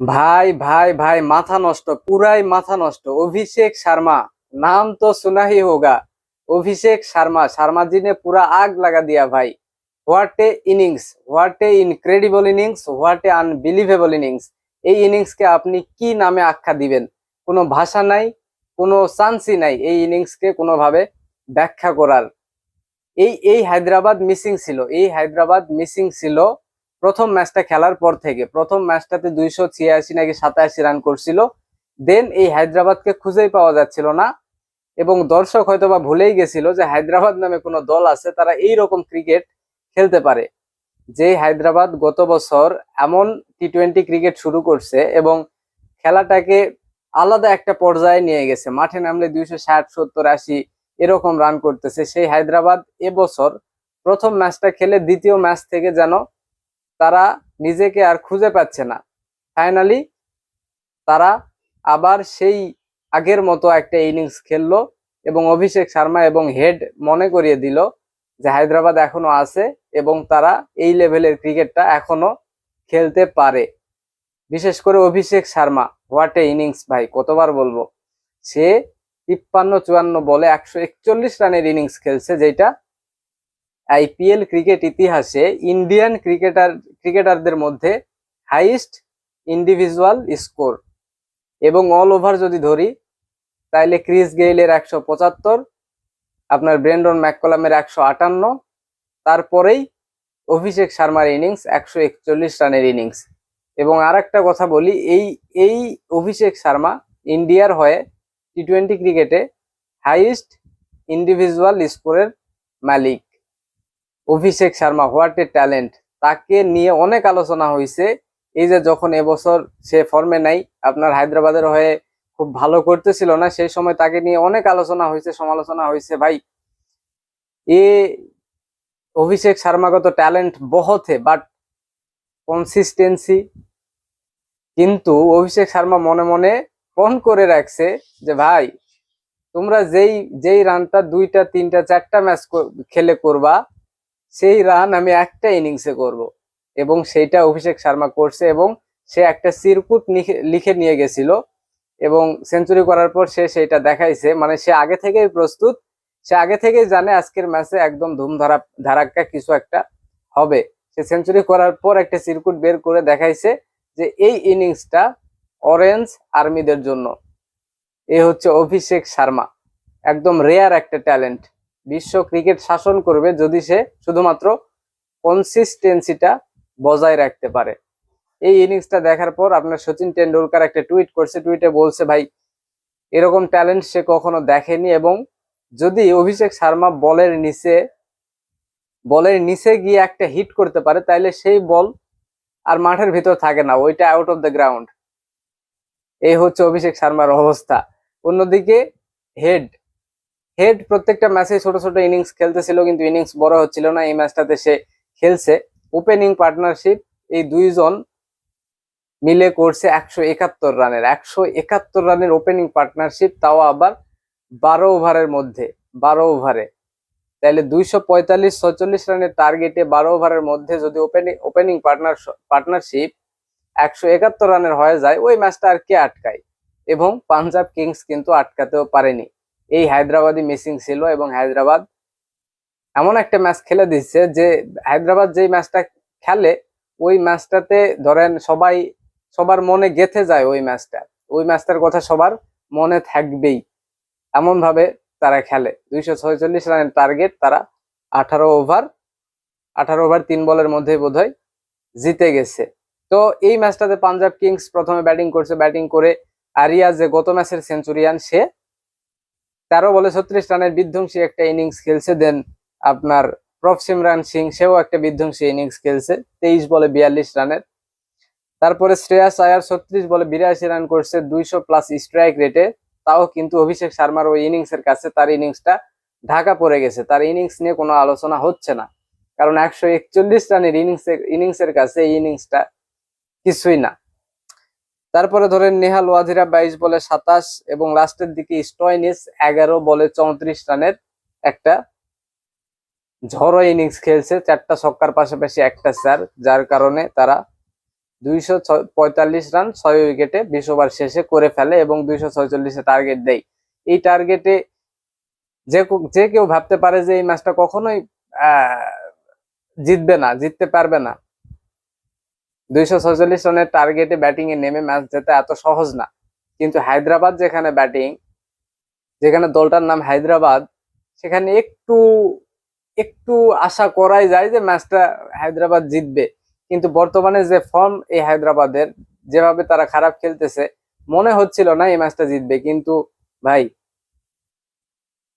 ভাই ভাই ভাই, মাথা নষ্ট, পুরাই মাথা নষ্ট। অভিষেক শর্মা, নাম তো সুনাহি হোগা। অভিষেক শর্মা শর্মাজি নে পুরা আগ লাগা দিয়া ভাই। What a innings what a incredible innings what a unbelievable innings এই ইনিংসকে আপনি কি নামে আখ্যা দিবেন? কোনো ভাষা নাই, কোনো চান্সই নাই এই ইনিংসকে কোনোভাবে ব্যাখ্যা করার। এই এই হায়দ্রাবাদ মিসিং ছিল, এই হায়দ্রাবাদ মিসিং ছিল প্রথম ম্যাচটা খেলার পর থেকে, প্রথম ম্যাচটাতে দুইশো ছিয়াশি নাকি সাতাশি রান করছিল। দেন এই হায়দ্রাবাদকে খুঁজেই পাওয়া যাচ্ছিল না এবং দর্শক হয়তো বা ভুলেই গেছিল যে হায়দ্রাবাদ নামে কোনো দল আছে, তারা এই রকম ক্রিকেট খেলতে পারে। যে হায়দ্রাবাদ গত বছর এমন টি টোয়েন্টি ক্রিকেট শুরু করছে এবং খেলাটাকে আলাদা একটা পর্যায়ে নিয়ে গেছে। মাঠে নামলে দুইশো ষাট, সত্তর, আশি এরকম রান করতেছে। সেই হায়দ্রাবাদ এবছর প্রথম ম্যাচটা খেলে দ্বিতীয় ম্যাচ থেকে যেন তারা নিজেকে আর খুঁজে পাচ্ছে না। ফাইনালি তারা আবার সেই আগের মতো একটা ইনিংস খেললো এবং অভিষেক শর্মা এবং হেড মনে করিয়ে দিল যে হায়দ্রাবাদ এখনও আছে এবং তারা এই লেভেলের ক্রিকেটটা এখনও খেলতে পারে। বিশেষ করে Abhishek Sharma what a innings ভাই, কতবার বলব। সে তিপ্পান্ন চুয়ান্ন বলে একশো একচল্লিশ রানের ইনিংস খেলছে, যেটা আইপিএল ক্রিকেট ইতিহাসে ইন্ডিয়ান ক্রিকেটার, ক্রিকেটারদের মধ্যে হাইস্ট ইন্ডিভিজুয়াল স্কোর। এবং অল ওভার যদি ধরি, তাইলে ক্রিস গেইলের একশো পঁচাত্তর, আপনার ব্রেন্ডন ম্যাককলামের একশো আটান্ন, তারপরেই অভিষেক শর্মার ইনিংস একশো একচল্লিশ রানের ইনিংস। এবং আর একটা কথা বলি, এই এই অভিষেক শর্মা ইন্ডিয়ার হয়ে টি টোয়েন্টি ক্রিকেটে হাইস্ট ইন্ডিভিজুয়াল স্কোরের মালিক। Abhishek Sharma, what a talent. তাকে নিয়ে অনেক আলোচনা হয়েছে এই যে যখন এবছর সে ফর্মে নাই, আপনার হায়দ্রাবাদের হয়ে খুব ভালো করতেছিল না, সেই সময় তাকে নিয়ে অনেক আলোচনা হয়েছে সমালোচনা হয়েছে ভাই, এ অভিষেক শর্মাগত ট্যালেন্ট বহতে, বাট কনসিস্টেন্সি কিন্তু অভিষেক শর্মা মনে মনে ফোন করে রাখছে যে, ভাই, তোমরা যেই যেই রানটা দুইটা, তিনটা, চারটা ম্যাচ খেলে করবা সেই রান আমি একটা ইনিংসে করব। এবং সেইটা অভিষেক শর্মা করছে এবং সে একটা সিরকুট লিখে নিয়ে গেছিল। এবং সেঞ্চুরি করার পর সে সেইটা দেখাইছে। মানে সে আগে থেকেই প্রস্তুত। সে আগে থেকেই জানে আজকের ম্যাচে একদম ধুম ধরা ধারাক্কা কিছু একটা হবে। সে সেঞ্চুরি করার পর একটা সিরকুট বের করে দেখাইছে যে এই ইনিংসটা অরেঞ্জ আর্মিদের জন্য। এ হচ্ছে অভিষেক শর্মা একদম রেয়ার একটা ট্যালেন্ট বিশ্ব ক্রিকেট শাসন করবে যদি সে শুধুমাত্র কনসিস্টেন্সিটা বজায় রাখতে পারে। এই ইনিংসটা দেখার পর আপনার সচিন টেন্ডুলকার একটা টুইট করছে, টুইটে বলছে, ভাই, এরকম ট্যালেন্ট সে কখনো দেখেনি এবং যদি অভিষেক শর্মা বলের নিচে বলের নিচে গিয়ে একটা হিট করতে পারে, তাইলে সেই বল আর মাঠের ভিতর থাকে না, ওইটা আউট অফ দ্য গ্রাউন্ড এই হচ্ছে অভিষেক শর্মার অবস্থা। অন্যদিকে হেড হেড প্রত্যেকটা ম্যাচে ছোট ছোট ইনিংস খেলতেছিল, কিন্তু ইনিংস বড় হচ্ছিল না। এই ম্যাচটাতে সে খেলছে। ওপেনিং পার্টনারশিপ এই দুইজন মিলে করছে একশো একাত্তর রানের। একশো একাত্তর রানের ওপেনিং পার্টনারশিপ তাও আবার বারো ওভারের মধ্যে, বারো ওভারে। তাহলে দুইশো পঁয়তাল্লিশ ছচল্লিশ রানের টার্গেটে বারো ওভারের মধ্যে যদি ওপেনিং ওপেনিং পার্টনার পার্টনারশিপ একশো একাত্তর রানের হয়ে যায়, ওই ম্যাচটা আর কে আটকায়? এবং পাঞ্জাব কিংস কিন্তু আটকাতেও পারেনি। এই হায়দ্রাবাদই মিসিং ছিল এবং হায়দ্রাবাদ এমন একটা ম্যাচ খেলে দিচ্ছে যে হায়দ্রাবাদ যেই ম্যাচটা খেলে, ওই ম্যাচটাতে ধরেন সবাই, সবার মনে গেথে যায় ওই ম্যাচটা ওই ম্যাচটার কথা সবার মনে থাকবেই। এমন ভাবে তারা খেলে। দুইশো ছয়চল্লিশ রানের টার্গেট তারা আঠারো ওভার আঠারো ওভার তিন বলের মধ্যে বোধহয় জিতে গেছে। তো এই ম্যাচটাতে পাঞ্জাব কিংস প্রথমে ব্যাটিং করছে। ব্যাটিং করে আরিয়া যে গত ম্যাচের সেঞ্চুরিয়ান সে তেরো বলে ছত্রিশ রানের বিধ্বংসী একটা ইনিংস খেলছে দেন আপনার প্রফ সিমরান সিং, সেও একটা বিধ্বংসী ইনিংস খেলছে, তেইশ বলে বিয়াল্লিশ রানের। তারপরে শ্রেয়াস আয়ার ছত্রিশ বলে বিরাশি রান করছে, দুইশো প্লাস স্ট্রাইক রেটে তাও কিন্তু অভিষেক শর্মার ওই ইনিংসের কাছে তার ইনিংসটা ঢাকা পড়ে গেছে। তার ইনিংস নিয়ে কোনো আলোচনা হচ্ছে না। কারণ একশো একচল্লিশ রানের ইনিংস, ইনিংসের কাছে এই ইনিংসটা কিছুই না। তারপরে ধরেন নেহাল ওয়াজিরা বাইশ বলে সাতাশ এবং লাস্টের দিকে স্টয়নিস এগারো বলে চৌত্রিশ রানের একটা ঝড়ো ইনিংস খেলছে, চারটা ছক্কার পাশাপাশি একটা স্যার, যার কারণে তারা দুইশো পঁয়তাল্লিশ রান ছয় উইকেটে বিশ ওভার শেষে করে ফেলে এবং দুইশো ছয়চল্লিশে টার্গেট দেয়। এই টার্গেটে যে যে কেউ ভাবতে পারে যে এই ম্যাচটা কখনোই জিতবে না, জিততে পারবে না। দুইশো ছয়চল্লিশ রানের টার্গেটে ব্যাটিং এ নেমে ম্যাচ জেতা এত সহজ না। কিন্তু হায়দ্রাবাদ যেখানে ব্যাটিং যেখানে দলটার নাম হায়দ্রাবাদ, সেখানে একটু একটু আশা করাই যায় যে ম্যাচটা হায়দ্রাবাদ জিতবে। কিন্তু বর্তমানে যে ফর্ম এই হায়দ্রাবাদের, যেভাবে তারা খারাপ খেলতেছে, মনে হচ্ছিল না এই ম্যাচটা জিতবে। কিন্তু ভাই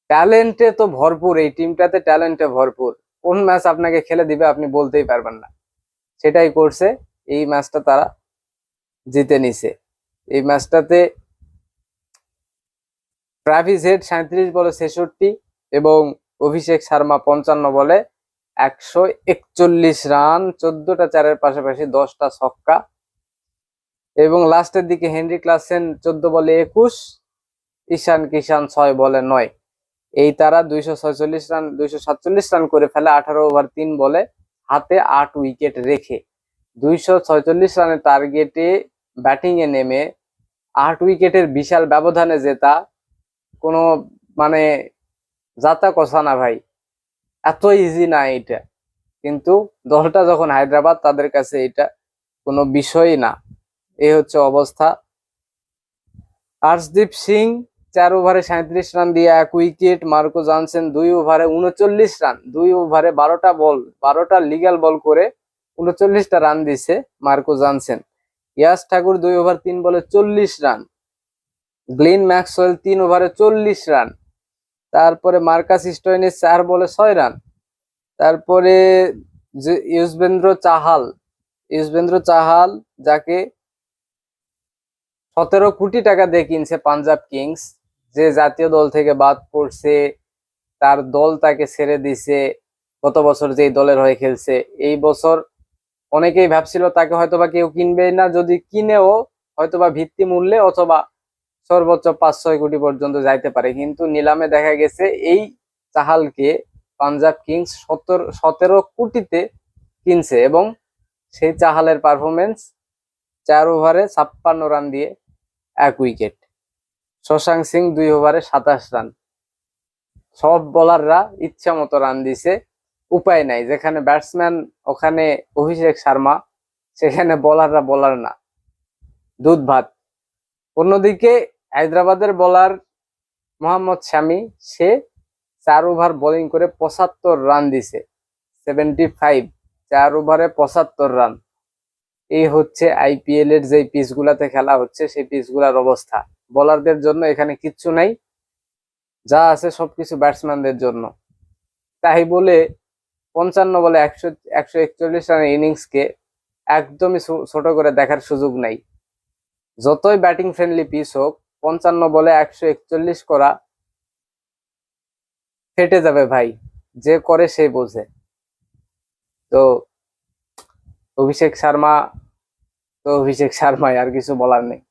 ট্যালেন্টে তো ভরপুর, এই টিমটাতে ট্যালেন্টে ভরপুর। কোন ম্যাচ আপনাকে খেলে দিবে আপনি বলতেই পারবেন না। সেটাই করছে এই ম্যাচটা তারা জিতে নিছে। এই ম্যাচটাতে ট্রাভিস হেড সাঁত্রিশ বলে ছেষট্টি এবং অভিষেক শর্মা পঞ্চান্ন বলে একশো একচল্লিশ রান, চোদ্দটা চারের পাশাপাশি দশটা ছক্কা। এবং লাস্টের দিকে হেনরি ক্লাসেন চোদ্দ বলে একুশ, ঈশান কিষান ছয় বলে নয়। এই তারা দুইশো ছয়চল্লিশ রান, দুইশো সাতচল্লিশ রান করে ফেলে, আঠারো ওভার তিন বলে হাতে আট উইকেট রেখে। দুইশো রানের টার্গেটে ব্যাটিং এ নেমে আট উইকেটের বিশাল ব্যবধানে জেতা কোনো মানে যাতা কথা না ভাই। এত ইজি না এটা কিন্তু দলটা যখন হায়দ্রাবাদ, তাদের কাছে এটা কোনো বিষয়ই না। এই হচ্ছে অবস্থা। আর্শদীপ সিং চার ওভারে সাঁত্রিশ রান দিয়ে এক উইকেট। মার্কো জনসন দুই ওভারে উনচল্লিশ রান, দুই ওভারে বারোটা বল, বারোটা লিগ্যাল বল করে উনচল্লিশটা রান দিছে মার্কো জনসন। ইয়াস ঠাকুর দুই ওভার তিন বলে চল্লিশ রান গ্লিন ম্যাক্সওয়েল তিন ওভারে চল্লিশ রান তারপরে মার্কাস স্টোইনিস চার বলে ছয় রান তারপরে ইউজবেন্দ্র চাহাল ইউজবেন্দ্র চাহাল যাকে সতেরো কোটি টাকা দিয়ে কিনছে পাঞ্জাব কিংস, যে জাতীয় দল থেকে বাদ পড়ছে, তার দল তাকে ছেড়ে দিছে, গত বছর যেই দলের হয়ে খেলছে, এই বছর অনেকেই ভাবছিল তাকে হয়তোবা কেউ কিনবে না, যদি কিনেও হয়তোবা ভিত্তি মূল্যে অথবা সর্বোচ্চ পাঁচ ছয় কোটি পর্যন্ত যাইতে পারে। কিন্তু নিলামে দেখা গেছে এই চাহালকে পাঞ্জাব কিংস সতেরো সতেরো কোটিতে কিনছে এবং সেই চাহালের পারফরমেন্স চার ওভারে ছাপ্পান্ন রান দিয়ে এক উইকেট। শশাঙ্ক সিং দুই ওভারে সাতাশ রান। সব বোলাররা ইচ্ছা মতো রান দিছে। উপায় নাই। যেখানে ব্যাটসম্যান ওখানে অভিষেক শর্মা, সেখানে বোলাররা বোলার না। দুধ ভাত। অন্যদিকে হায়দ্রাবাদের বোলার মোহাম্মদ শামি, সে চার ওভার বোলিং করে পঁচাত্তর রান দিছে। সেভেন্টি ফাইভ চার ওভারে পঁচাত্তর রান এই হচ্ছে আইপিএল এর যে পিচগুলাতে খেলা হচ্ছে, সেই পিচগুলার অবস্থা। বোলারদের জন্য এখানে কিচ্ছু নাই। যা আছে সবকিছু ব্যাটসম্যানদের জন্য। তাই বলে পঞ্চান্ন বলে একশো একশো একচল্লিশ রানের ইনিংসকে একদমই ছোট করে দেখার সুযোগ নাই। যতই ব্যাটিং ফ্রেন্ডলি পিচ হোক, পঞ্চান্ন বলে একশো একচল্লিশ করা ফেটে যাবে ভাই। যে করে সে বোঝে। তো অভিষেক শর্মা, তো অভিষেক শর্মাই, আর কিছু বলার নেই।